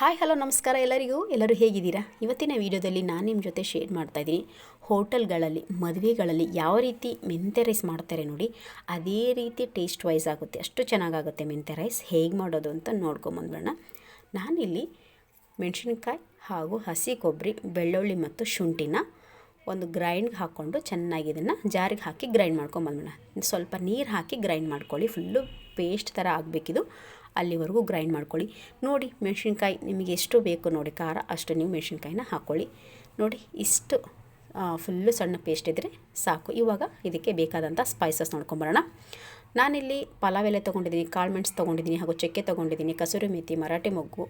Hi, hello, ನಮಸ್ಕಾರ ಎಲ್ಲರಿಗೂ. ಎಲ್ಲರೂ ಹೇಗಿದ್ದೀರಾ? ಇವತ್ತಿನ ವಿಡಿಯೋದಲ್ಲಿ ನಾನು ನಿಮ್ಮ ಜೊತೆ ಶೇರ್ ಮಾಡ್ತಾ ಇದ್ದೀನಿ. ಹೋಟೆಲ್ಗಳಲ್ಲಿ, ಮದುವೆಗಳಲ್ಲಿ ಯಾವ ರೀತಿ ಮೆಂತೆ ರೈಸ್ ಮಾಡ್ತಾರೆ ನೋಡಿ, ಅದೇ ರೀತಿ ಟೇಸ್ಟ್ ವೈಸ್ ಆಗುತ್ತೆ. ಅಷ್ಟು ಚೆನ್ನಾಗಾಗುತ್ತೆ ಮೆಂತೆ ರೈಸ್. ಹೇಗೆ ಮಾಡೋದು ಅಂತ ನೋಡ್ಕೊಂಬಂದ್ಬಿಡೋಣ ನಾನಿಲ್ಲಿ ಮೆಣಸಿನ್ಕಾಯಿ ಹಾಗೂ ಹಸಿ ಕೊಬ್ಬರಿ, ಬೆಳ್ಳುಳ್ಳಿ ಮತ್ತು ಶುಂಠಿನ ಒಂದು ಗ್ರೈಂಡ್ಗೆ ಹಾಕ್ಕೊಂಡು ಚೆನ್ನಾಗಿ ಇದನ್ನು ಜಾರಿಗೆ ಹಾಕಿ ಗ್ರೈಂಡ್ ಮಾಡ್ಕೊಂಬಂದ್ಬಿಡೋಣ ಸ್ವಲ್ಪ ನೀರು ಹಾಕಿ ಗ್ರೈಂಡ್ ಮಾಡ್ಕೊಳ್ಳಿ. ಫುಲ್ಲು ಪೇಸ್ಟ್ ಥರ ಆಗಬೇಕಿದು. ಅಲ್ಲಿವರೆಗೂ ಗ್ರೈಂಡ್ ಮಾಡ್ಕೊಳ್ಳಿ. ನೋಡಿ ಮೆಣಸಿನ್ಕಾಯಿ ನಿಮಗೆ ಎಷ್ಟು ಬೇಕು ನೋಡಿ, ಖಾರ ಅಷ್ಟು ನೀವು ಮೆಣಸಿನ್ಕಾಯಿನ ಹಾಕ್ಕೊಳ್ಳಿ ನೋಡಿ ಇಷ್ಟು ಫುಲ್ಲು ಸಣ್ಣ ಪೇಸ್ಟ್ ಇದ್ದರೆ ಸಾಕು. ಇವಾಗ ಇದಕ್ಕೆ ಬೇಕಾದಂಥ ಸ್ಪೈಸಸ್ ನೋಡ್ಕೊಂಬರೋಣ. ನಾನಿಲ್ಲಿ ಪಲಾವ್ ಎಲೆ ತೊಗೊಂಡಿದ್ದೀನಿ, ಕಾಳು ಮೆಣಸು ತೊಗೊಂಡಿದ್ದೀನಿ ಹಾಗೂ ಚಕ್ಕೆ ತೊಗೊಂಡಿದ್ದೀನಿ, ಕಸೂರಿ ಮೇಥಿ ಮರಾಠಿ ಮೊಗ್ಗು,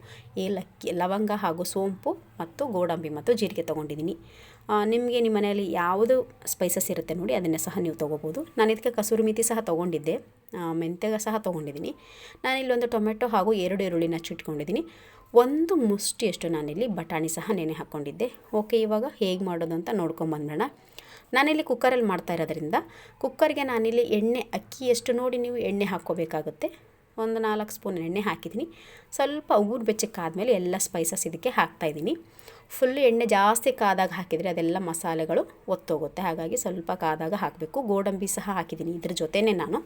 ಏಲಕ್ಕಿ, ಲವಂಗ ಹಾಗೂ ಸೋಂಪು ಮತ್ತು ಗೋಡಂಬಿ ಮತ್ತು ಜೀರಿಗೆ ತೊಗೊಂಡಿದ್ದೀನಿ. ನಿಮಗೆ ನಿಮ್ಮ ಮನೆಯಲ್ಲಿ ಯಾವುದು ಸ್ಪೈಸಸ್ ಇರುತ್ತೆ ನೋಡಿ, ಅದನ್ನು ಸಹ ನೀವು ತೊಗೋಬೋದು. ನಾನು ಇದಕ್ಕೆ ಕಸೂರಿ ಮೇಥಿ ಸಹ ತೊಗೊಂಡಿದ್ದೆ ಮೆಂತ್ಯ ಸಹ ತೊಗೊಂಡಿದ್ದೀನಿ. ನಾನಿಲ್ಲಿ ಒಂದು ಟೊಮೆಟೊ ಹಾಗೂ ಎರಡು ಈರುಳ್ಳಿನ ಚಿಟ್ಕೊಂಡಿದ್ದೀನಿ ಒಂದು ಮುಷ್ಟಿಯಷ್ಟು ನಾನಿಲ್ಲಿ ಬಟಾಣಿ ಸಹ ನೆನೆ ಹಾಕ್ಕೊಂಡಿದ್ದೆ ಓಕೆ ಇವಾಗ ಹೇಗೆ ಮಾಡೋದು ಅಂತ ನೋಡ್ಕೊಂಬಂದೋಣ ನಾನಿಲ್ಲಿ ಕುಕ್ಕರಲ್ಲಿ ಮಾಡ್ತಾ ಇರೋದ್ರಿಂದ ಕುಕ್ಕರ್ಗೆ ನಾನಿಲ್ಲಿ ಎಣ್ಣೆ ಅಕ್ಕಿ ಎಷ್ಟು ನೋಡಿ ನೀವು ಎಣ್ಣೆ ಹಾಕ್ಕೋಬೇಕಾಗುತ್ತೆ. ಒಂದು ನಾಲ್ಕು ಸ್ಪೂನ್ ಎಣ್ಣೆ ಹಾಕಿದ್ದೀನಿ. ಸ್ವಲ್ಪ ಉಗುರು ಬೆಚ್ಚಕ್ಕಾದಮೇಲೆ ಎಲ್ಲ ಸ್ಪೈಸಸ್ ಇದಕ್ಕೆ ಹಾಕ್ತಾಯಿದ್ದೀನಿ ಫುಲ್ ಎಣ್ಣೆ ಜಾಸ್ತಿ ಕಾದಾಗ ಹಾಕಿದರೆ ಅದೆಲ್ಲ ಮಸಾಲೆಗಳು ಒತ್ತೋಗುತ್ತೆ. ಹಾಗಾಗಿ ಸ್ವಲ್ಪ ಕಾದಾಗ ಹಾಕಬೇಕು. ಗೋಡಂಬಿ ಸಹ ಹಾಕಿದ್ದೀನಿ ಇದ್ರ ಜೊತೆನೇ ನಾನು.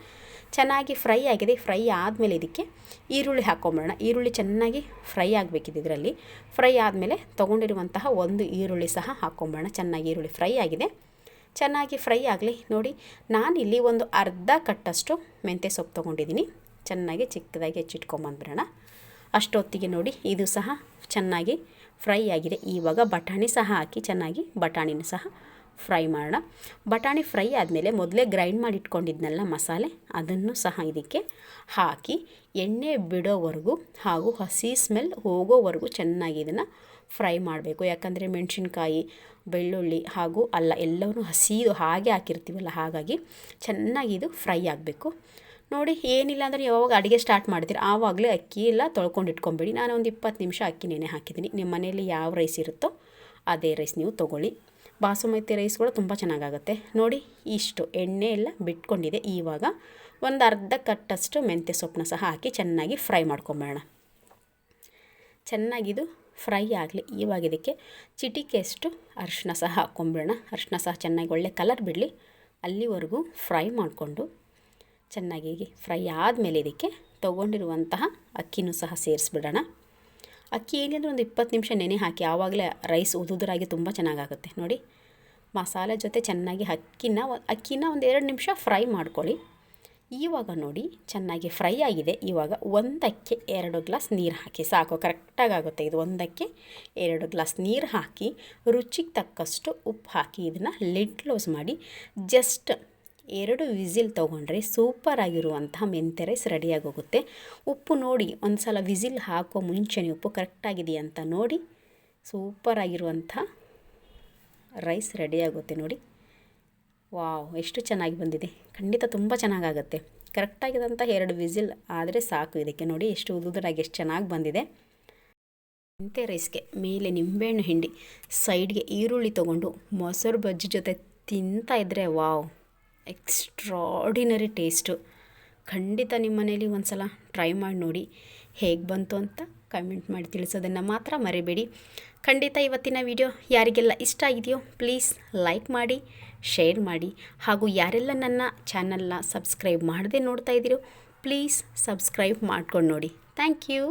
ಚೆನ್ನಾಗಿ ಫ್ರೈ ಆಗಿದೆ. ಫ್ರೈ ಆದಮೇಲೆ ಇದಕ್ಕೆ ಈರುಳ್ಳಿ ಹಾಕ್ಕೊಂಬಿಡೋಣ ಈರುಳ್ಳಿ ಚೆನ್ನಾಗಿ ಫ್ರೈ ಆಗಬೇಕಿದೆ ಇದರಲ್ಲಿ. ಫ್ರೈ ಆದಮೇಲೆ ತೊಗೊಂಡಿರುವಂತಹ ಒಂದು ಈರುಳ್ಳಿ ಸಹ ಹಾಕ್ಕೊಂಬಿಡೋಣ ಚೆನ್ನಾಗಿ ಈರುಳ್ಳಿ ಫ್ರೈ ಆಗಿದೆ. ಚೆನ್ನಾಗಿ ಫ್ರೈ ಆಗಲಿ ನೋಡಿ ನಾನು ಇಲ್ಲಿ ಒಂದು ಅರ್ಧ ಕಟ್ಟಷ್ಟು ಮೆಂತ್ಯ ಸೊಪ್ಪು ತೊಗೊಂಡಿದ್ದೀನಿ. ಚೆನ್ನಾಗಿ ಚಿಕ್ಕದಾಗಿ ಹೆಚ್ಚಿಟ್ಕೊಂಬಂದ್ಬಿಡೋಣ ಅಷ್ಟೊತ್ತಿಗೆ ನೋಡಿ, ಇದು ಸಹ ಚೆನ್ನಾಗಿ ಫ್ರೈ ಆಗಿದೆ. ಇವಾಗ ಬಟಾಣಿ ಸಹ ಹಾಕಿ ಚೆನ್ನಾಗಿ ಬಟಾಣಿನ ಸಹ ಫ್ರೈ ಮಾಡೋಣ. ಬಟಾಣಿ ಫ್ರೈ ಆದಮೇಲೆ ಮೊದಲೇ ಗ್ರೈಂಡ್ ಮಾಡಿ ಇಟ್ಕೊಂಡಿದ್ನಲ್ಲ ಮಸಾಲೆ, ಅದನ್ನು ಸಹ ಇದಕ್ಕೆ ಹಾಕಿ ಎಣ್ಣೆ ಬಿಡೋವರೆಗೂ ಹಾಗೂ ಹಸಿ ಸ್ಮೆಲ್ ಹೋಗೋವರೆಗೂ ಚೆನ್ನಾಗಿ ಇದನ್ನು ಫ್ರೈ ಮಾಡಬೇಕು. ಯಾಕಂದರೆ ಮೆಣಸಿನ್ಕಾಯಿ, ಬೆಳ್ಳುಳ್ಳಿ ಹಾಗೂ ಅಲ್ಲ ಎಲ್ಲವೂ ಹಸಿದು ಹಾಗೆ ಹಾಕಿರ್ತೀವಲ್ಲ, ಹಾಗಾಗಿ ಚೆನ್ನಾಗಿ ಇದು ಫ್ರೈ ಆಗಬೇಕು. ನೋಡಿ, ಏನಿಲ್ಲ ಅಂದರೆ ಯಾವಾಗ ಅಡುಗೆ ಸ್ಟಾರ್ಟ್ ಮಾಡ್ತೀರಿ, ಆವಾಗಲೇ ಅಕ್ಕಿ ಎಲ್ಲ ತೊಳ್ಕೊಂಡು ಇಟ್ಕೊಂಬೇಡಿ. ನಾನು ಒಂದು ಇಪ್ಪತ್ತು ನಿಮಿಷ ಅಕ್ಕಿ ನೆನೆ ಹಾಕಿದ್ದೀನಿ. ನಿಮ್ಮ ಮನೆಯಲ್ಲಿ ಯಾವ ರೈಸ್ ಇರುತ್ತೋ ಅದೇ ರೈಸ್ ನೀವು ತೊಗೊಳ್ಳಿ. ಬಾಸುಮತಿ ರೈಸ್ ಕೂಡ ತುಂಬ ಚೆನ್ನಾಗಾಗುತ್ತೆ. ನೋಡಿ, ಇಷ್ಟು ಎಣ್ಣೆ ಎಲ್ಲ ಬಿಟ್ಕೊಂಡಿದೆ. ಇವಾಗ ಒಂದು ಅರ್ಧ ಕಟ್ಟಷ್ಟು ಮೆಂತ್ಯ ಸೊಪ್ಪನ್ನ ಸಹ ಹಾಕಿ ಚೆನ್ನಾಗಿ ಫ್ರೈ ಮಾಡ್ಕೊಂಬೇಡ ಚೆನ್ನಾಗಿದು ಫ್ರೈ ಆಗಲಿ, ಇವಾಗ ಇದಕ್ಕೆ ಚಿಟಿಕೆಯಷ್ಟು ಅರಿಶಿನ ಸಹ ಹಾಕ್ಕೊಂಬಿಡೋಣ. ಅರಿಶಿನ ಸಹ ಚೆನ್ನಾಗಿ ಒಳ್ಳೆ ಕಲರ್ ಬಿಡಲಿ. ಅಲ್ಲಿವರೆಗೂ ಫ್ರೈ ಮಾಡಿಕೊಂಡು ಚೆನ್ನಾಗಿ ಫ್ರೈ ಆದಮೇಲೆ ಇದಕ್ಕೆ ತೊಗೊಂಡಿರುವಂತಹ ಅಕ್ಕಿನೂ ಸಹ ಸೇರಿಸ್ಬಿಡೋಣ. ಅಕ್ಕಿ ಏನಿದ್ರೆ ಒಂದು ಇಪ್ಪತ್ತು ನಿಮಿಷ ನೆನೆ ಹಾಕಿ, ಆವಾಗಲೇ ರೈಸ್ ಉದುದರಾಗಿ ತುಂಬ ಚೆನ್ನಾಗಾಗುತ್ತೆ. ನೋಡಿ, ಮಸಾಲೆ ಜೊತೆ ಚೆನ್ನಾಗಿ ಅಕ್ಕಿನ ಅಕ್ಕಿನ ಒಂದು ಎರಡು ನಿಮಿಷ ಫ್ರೈ ಮಾಡ್ಕೊಳ್ಳಿ. ಇವಾಗ ನೋಡಿ, ಚೆನ್ನಾಗಿ ಫ್ರೈ ಆಗಿದೆ. ಇವಾಗ ಒಂದಕ್ಕೆ ಎರಡು ಗ್ಲಾಸ್ ನೀರು ಹಾಕಿ, ಸಾಕು ಕರೆಕ್ಟಾಗಿ ಆಗುತ್ತೆ ಇದು. ಒಂದಕ್ಕೆ ಎರಡು ಗ್ಲಾಸ್ ನೀರು ಹಾಕಿ, ರುಚಿಗೆ ತಕ್ಕಷ್ಟು ಉಪ್ಪು ಹಾಕಿ ಇದನ್ನು ಲಿಡ್ ಕ್ಲೋಸ್ ಮಾಡಿ, ಜಸ್ಟ್ ಎರಡು ವಿಸಿಲ್ ತೊಗೊಂಡ್ರೆ ಸೂಪರಾಗಿರುವಂತಹ ಮೆಂತೆ ರೈಸ್ ರೆಡಿಯಾಗಿ ಹೋಗುತ್ತೆ. ಉಪ್ಪು ನೋಡಿ ಒಂದು ಸಲ ವಿಸಿಲ್ ಹಾಕೋ ಮುಂಚೆನೇ ಉಪ್ಪು ಕರೆಕ್ಟಾಗಿದೆಯಾ ಅಂತ ನೋಡಿ ಸೂಪರಾಗಿರುವಂಥ ರೈಸ್ ರೆಡಿಯಾಗುತ್ತೆ ನೋಡಿ. ವಾವ್, ಎಷ್ಟು ಚೆನ್ನಾಗಿ ಬಂದಿದೆ. ಖಂಡಿತ ತುಂಬ ಚೆನ್ನಾಗಾಗುತ್ತೆ. ಕರೆಕ್ಟಾಗಿದಂಥ ಎರಡು ವಿಸಿಲ್ ಆದರೆ ಸಾಕು ಇದಕ್ಕೆ ನೋಡಿ, ಎಷ್ಟು ಉದುರಾಗಿ ಎಷ್ಟು ಚೆನ್ನಾಗಿ ಬಂದಿದೆ. ಮೆಂತೆ ರೈಸ್ಗೆ ಮೇಲೆ ನಿಂಬೆಹಣ್ಣು ಹಿಂಡಿ, ಸೈಡ್ಗೆ ಈರುಳ್ಳಿ ತೊಗೊಂಡು ಮೊಸರು ಬಜ್ಜಿ ಜೊತೆ ತಿಂತಾ ಇದ್ದರೆ ವಾವ್ ಎಕ್ಸ್ಟ್ರಾಡಿನರಿ ಟೇಸ್ಟು. ಖಂಡಿತ ನಿಮ್ಮ ಮನೇಲಿ ಒಂದು ಸಲ ಟ್ರೈ ಮಾಡಿ ನೋಡಿ ಹೇಗೆ ಬಂತು ಅಂತ ಕಮೆಂಟ್ ಮಾಡಿ ತಿಳಿಸೋದನ್ನು ಮಾತ್ರ ಮರಿಬೇಡಿ. ಖಂಡಿತ ಇವತ್ತಿನ ವಿಡಿಯೋ ಯಾರಿಗೆಲ್ಲ ಇಷ್ಟ ಆಗಿದೆಯೋ ಪ್ಲೀಸ್ ಲೈಕ್ ಮಾಡಿ ಶೇರ್ ಮಾಡಿ. ಹಾಗೂ ಯಾರೆಲ್ಲ ನನ್ನ ಚಾನಲ್ನ ಸಬ್ಸ್ಕ್ರೈಬ್ ಮಾಡದೆ ನೋಡ್ತಾ ಇದ್ದೀರೋ ಪ್ಲೀಸ್ ಸಬ್ಸ್ಕ್ರೈಬ್ ಮಾಡ್ಕೊಂಡು ನೋಡಿ. Thank you